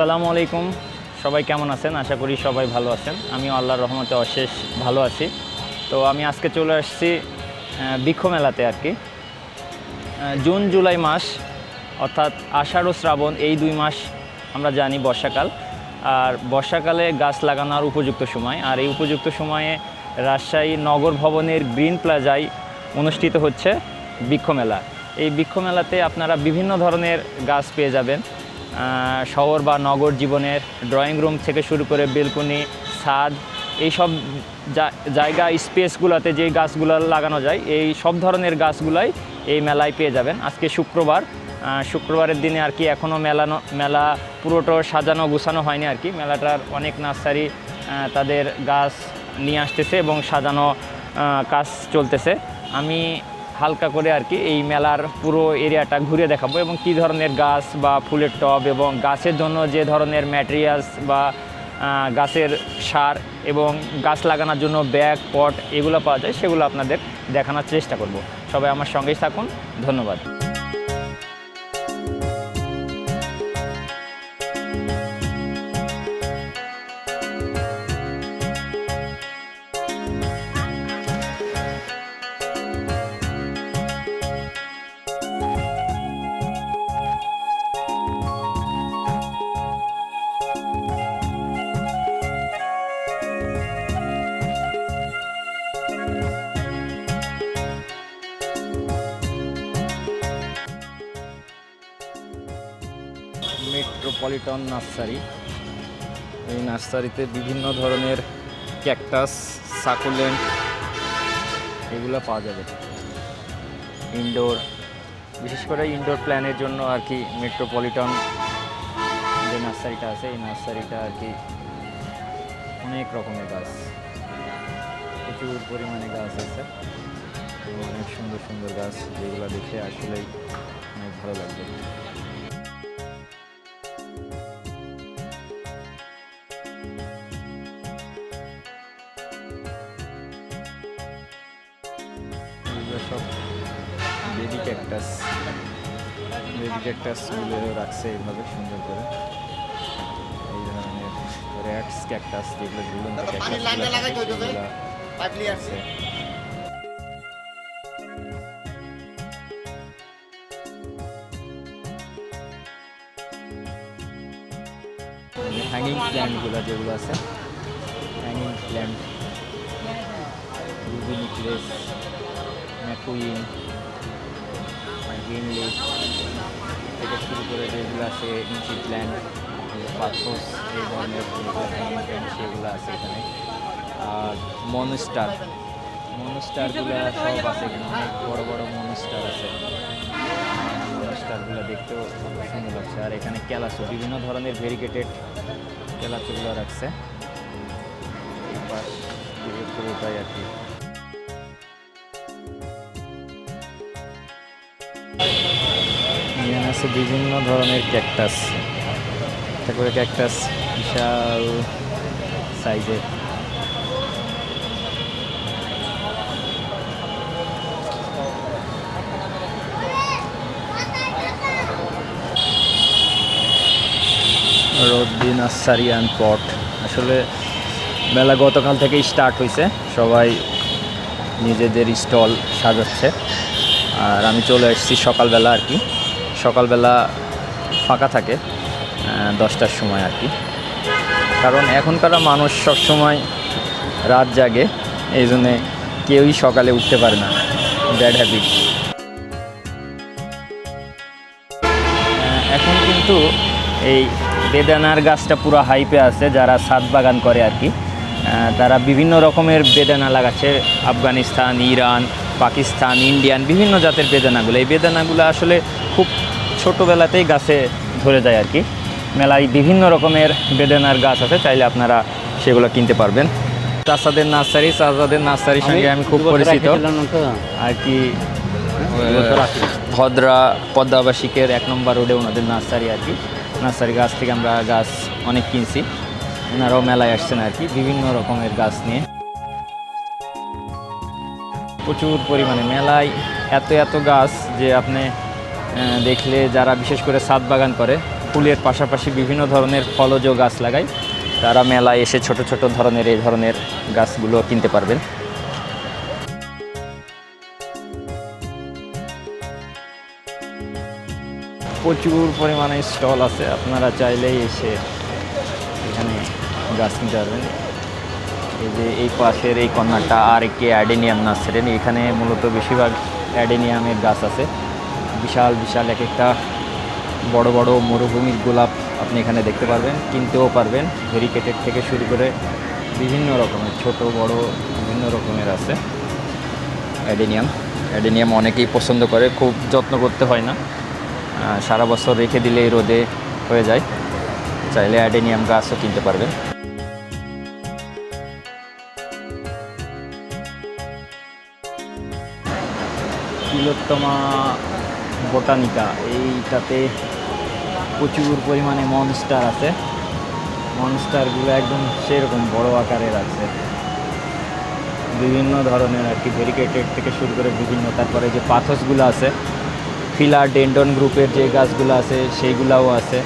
আসসালামু আলাইকুম। সবাই কেমন আছেন? আশা করি সবাই ভালো আছেন। আমি আল্লাহর রহমতে অশেষ ভালো আছি। তো আমি আজকে চলে আসছি বৃক্ষ মেলাতে আর কি। জুন, জুলাই মাস, অর্থাৎ আষাঢ় ও শ্রাবণ, এই দুই মাস আমরা জানি বর্ষাকাল। আর বর্ষাকালে গাছ লাগানোর উপযুক্ত সময়। আর এই উপযুক্ত সময়ে রাজশাহী নগর ভবনের গ্রিন প্লাজায় অনুষ্ঠিত হচ্ছে বৃক্ষ মেলা। এই বৃক্ষ মেলাতে আপনারা বিভিন্ন ধরনের গাছ পেয়ে যাবেন। শহর বা নগর জীবনের ড্রয়িং রুম থেকে শুরু করে বেলকনি, ছাদ, এইসব জায়গা, স্পেসগুলোতে যে গাছগুলো লাগানো যায়, এই সব ধরনের গাছগুলাই এই মেলায় পেয়ে যাবেন। আজকে শুক্রবার শুক্রবারের দিনে আর কি এখনও মেলানো, মেলা পুরোটো সাজানো, গুছানো হয়নি আর কি। মেলাটার অনেক নার্সারি তাদের গাছ নিয়ে আসতেছে এবং সাজানো কাজ চলতেছে। আমি হালকা করে আর কি এই মেলার পুরো এরিয়াটা ঘুরে দেখাবো এবং কি ধরনের গাছ বা ফুলের টব এবং গাছের জন্য যে ধরনের ম্যাটেরিয়ালস বা গাছের সার এবং গাছ লাগানোর জন্য ব্যাগ, পট এগুলো পাওয়া যায়, সেগুলো আপনাদের দেখানোর চেষ্টা করব। সবাই আমার সঙ্গেই থাকুন। ধন্যবাদ। মেট্রোপলিটন নার্সারি এই নার্সারিতে বিভিন্ন ধরনের ক্যাকটাস, সাকুলেন্ট এগুলো পাওয়া যাবে। ইনডোর, বিশেষ করে ইনডোর প্ল্যানের জন্য আর কি মেট্রোপলিটন যে নার্সারিটা আছে, এই নার্সারিটা আর কি অনেক রকমের গাছ। প্রচুর পরিমাণে গাছ আছে। অনেক সুন্দর সুন্দর গাছ যেগুলো দেখে আসলেই অনেক ভালো লাগবে। বেবি ক্যাকটাস বেবি রাখছে এইভাবে সুন্দর করে। এই ধরনের র্যাটস ক্যাকটাস যেগুলো ঝুলন্ত আছে হ্যাঙ্গিং প্ল্যান্টগুলো যেগুলো আছে hanging plant ruby necklace McQueen green leaf থেকে শুরু করে যেগুলো আছে, ইঞ্চি প্ল্যান্ট পাথর, এই ধরনের সেগুলো আছে এখানে। আর মনস্টার, মনস্টারগুলো সব আছে এখানে, অনেক বড় বড় মনস্টার আছে। মনস্টারগুলো দেখতেও সুন্দর লাগছে। আর এখানে ক্যালাসো বিভিন্ন ধরনের ভেরিকেটেড ক্যালাসোগুলো রাখছে। পুরোটাই আর কি আছে বিভিন্ন ধরনের ক্যাকটাস। করে ক্যাকটাস বিশাল সাইজের রদ্দি নার্সারি অ্যান্ড পট। আসলে মেলা গতকাল থেকেই স্টার্ট হয়েছে সবাই নিজেদের স্টল সাজাচ্ছে। আর আমি চলে এসেছি সকালবেলা আর কি। সকালবেলা ফাঁকা থাকে দশটার সময় আর কি। কারণ এখনকার মানুষ সব সময় রাত জাগে, এই জন্যে কেউই সকালে উঠতে পারে না। Bad habit. এখন কিন্তু এই বেদানার গাছটা পুরো হাইপে আছে, যারা ছাদ বাগান করে আর কি। তারা বিভিন্ন রকমের বেদানা লাগাচ্ছে, আফগানিস্তান, ইরান, পাকিস্তান, ইন্ডিয়ান, বিভিন্ন জাতের বেদানাগুলো। এই বেদানাগুলো আসলে খুব ছোটোবেলাতেই গাছে ধরে যায় আর কি। মেলায় বিভিন্ন রকমের বেদানার গাছ আছে চাইলে আপনারা সেগুলো কিনতে পারবেন। চাষাদের নার্সারি চাষাদের নার্সারির সঙ্গে আমি খুব পরিচিত। আর কি ভদ্রা পদ্মাবাসিকের এক নম্বর রোডে ওনাদের নার্সারি আর কি। নার্সারি গাছ থেকে আমরা গাছ অনেক কিনছি। ওনারাও মেলায় আসছেন আর কি বিভিন্ন রকমের গাছ নিয়ে। প্রচুর পরিমাণে মেলায় এত এত গাছ যে আপনি দেখলে যারা বিশেষ করে ছাদ বাগান করে, ফুলের পাশাপাশি বিভিন্ন ধরনের ফলজ গাছ লাগায়, তারা মেলায় এসে ছোট ছোট ধরনের এই ধরনের গাছগুলো কিনতে পারবেন। প্রচুর পরিমাণে স্টল আছে, আপনারা চাইলেই এসে এখানে গাছ কিনতে পারবেন। এই যে এই পাশের এই কর্নারটা আর একটি অ্যাডেনিয়াম নার্সারি, এখানে মূলত বেশিরভাগ অ্যাডেনিয়ামের গাছ আছে। বিশাল বিশাল এক একটা বড় বড় মরুভূমির গোলাপ আপনি এখানে দেখতে পারবেন, কিনতেও পারবেন। ভেরিকেটেড থেকে শুরু করে বিভিন্ন রকমের, ছোট, বড়, বিভিন্ন রকমের আছে। অ্যাডেনিয়াম অ্যাডেনিয়াম অনেকেই পছন্দ করে, খুব যত্ন করতে হয় না। সারা বছর রেখে দিলেই রোদে হয়ে যায়। চাইলে অ্যাডেনিয়াম গাছও কিনতে পারবেন। তিলোত্তমা বোটানিকা এইটাতে প্রচুর পরিমাণে মনস্টার আছে। মনস্টারগুলো একদম সেরকম বড় আকারের আছে। বিভিন্ন ধরনের আর কি ভেরিকেটেড থেকে শুরু করে বিভিন্ন, তারপরে যে পাথসগুলো আছে ফিলার ডেন্ডন গ্রুপের যে গাছগুলো আছে, সেইগুলাও আছে।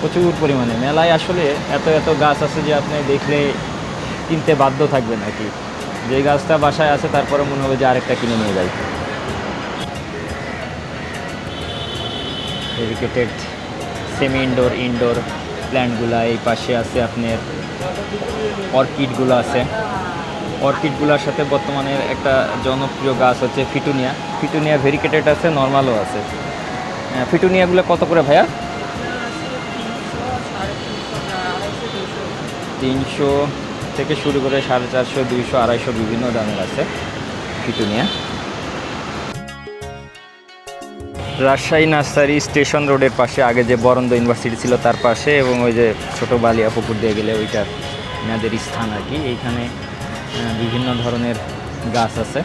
প্রচুর পরিমাণে। মেলায় আসলে এত এত গাছ আছে যে আপনি দেখলে কিনতে বাধ্য থাকবেন আর কি। যে গাছটা বাসায় আছে, তারপরে মনে হবে যে আরেকটা কিনে নিয়ে যাই। ডেডিকেটেড সেমি ইনডোর ইনডোর প্ল্যান্টগুলো এই পাশে আছে আপনার অর্কিডগুলো আছে। অর্কিডগুলোর সাথে বর্তমানে একটা জনপ্রিয় গাছ হচ্ছে ফিটুনিয়া ফিটুনিয়া ভেরিকেটেড আছে নর্মালও আছে। ফিটুনিয়াগুলো কত করে ভাইয়া? তিনশো থেকে শুরু করে সাড়ে চারশো, দুইশো, আড়াইশো বিভিন্ন দামের আছে ফিটুনিয়া রাজশাহী নার্সারি স্টেশন রোডের পাশে, আগে যে বরন্দ ইউনিভার্সিটি ছিল তার পাশে এবং ওই যে ছোটো বালিয়া পুকুর দিয়ে গেলে ওইটার মেয়াদের স্থান আর কি। এইখানে বিভিন্ন ধরনের গাছ আছে।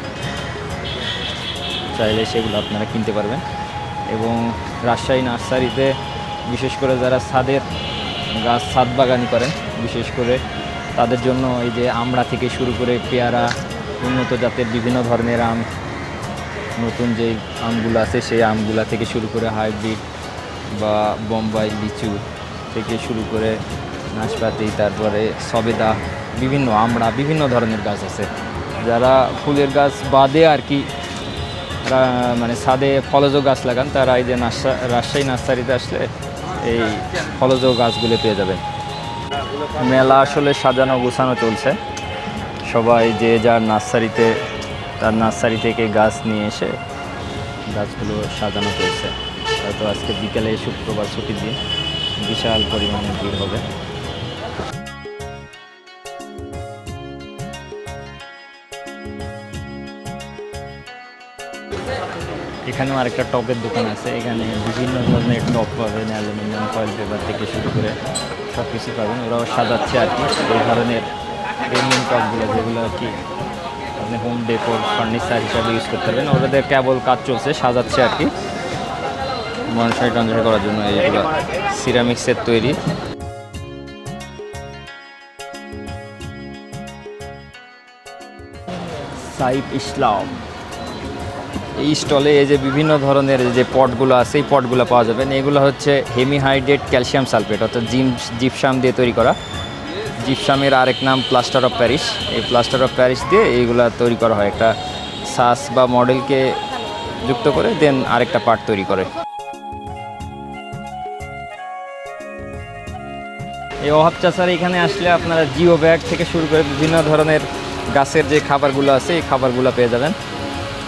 চাইলে সেগুলো আপনারা কিনতে পারবেন। এবং রাজশাহী নার্সারিতে বিশেষ করে যারা ছাদের গাছ, ছাদ বাগানি করেন, বিশেষ করে তাদের জন্য এই যে আমড়া থেকে শুরু করে পেয়ারা, উন্নত জাতের বিভিন্ন ধরনের আম নতুন যেই আমগুলো আছে, সেই আমগুলা থেকে শুরু করে হাইব্রিড বা বোম্বাই লিচু থেকে শুরু করে নাশপাতি, তারপরে সবেদা, বিভিন্ন আমড়া বিভিন্ন ধরনের গাছ আছে। যারা ফুলের গাছ বাদে আর কি মানে ছাদে ফলজ গাছ লাগান, তারা এই যে রাজশাহী নার্সারিতে আসলে এই ফলজ গাছগুলো পেয়ে যাবেন। মেলা আসলে সাজানো গোছানো চলছে। সবাই যে যার নার্সারিতে তার নার্সারি থেকে গাছ নিয়ে এসে গাছগুলো সাজানো চলছে হয়তো আজকে বিকেলে শুক্রবার ছুটির দিন। বিশাল পরিমাণে ভিড় হবে। এখানেও আরেকটা টপের দোকান আছে। এখানে বিভিন্ন ধরনের টপ পাবেন, অ্যালুমিনিয়াম, ফয়েল পেপার থেকে শুরু করে সব কিছু পাবেন। ওরাও সাজাচ্ছে আর কি। এই ধরনের টপগুলো যেগুলো আর কি আপনি হোম ডেকোর ফার্নিচার হিসাবে ইউজ করতে পারবেন। ওদের কেবল কাজ চলছে, সাজাচ্ছে আর কি। মনসাই টনসাই করার জন্য এইগুলো সিরামিক্সের তৈরি। সাইফ ইসলাম। এই স্টলে এই যে বিভিন্ন ধরনের যে পটগুলো আছে, এই পটগুলো পাওয়া যাবেন এগুলো হচ্ছে হেমিহাইড্রেট ক্যালসিয়াম সালফেট, অর্থাৎ জিম জিপসাম দিয়ে তৈরি করা। জিপসামের আরেক নাম প্লাস্টার অফ প্যারিস এই প্লাস্টার অফ প্যারিস দিয়ে এইগুলা তৈরি করা হয়। একটা সাস বা মডেলকে যুক্ত করে দেন আরেকটা পার্ট তৈরি করে। এই অভাব চাষার এখানে আসলে আপনারা জিও ব্যাগ থেকে শুরু করে বিভিন্ন ধরনের গাছের যে খাবারগুলো আছে, এই খাবারগুলো পেয়ে যাবেন।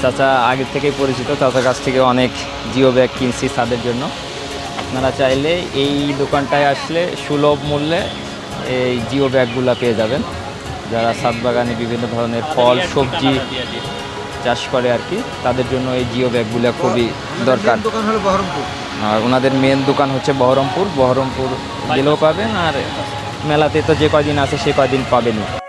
চাচা আগে থেকেই পরিচিত, চাচার কাছ থেকে অনেক জিও ব্যাগ কিনছি তাদের জন্য। আপনারা চাইলে এই দোকানটায় আসলে সুলভ মূল্যে এই জিও ব্যাগগুলো পেয়ে যাবেন। যারা ছাদ বাগানে বিভিন্ন ধরনের ফল, সবজি চাষ করে আর কি, তাদের জন্য এই জিও ব্যাগগুলো খুবই দরকার। আর ওনাদের মেন দোকান হচ্ছে বহরমপুর। বহরমপুর গেলেও পাবেন আর মেলাতে তো যে কদিন আছে সে কদিন পাবেনই।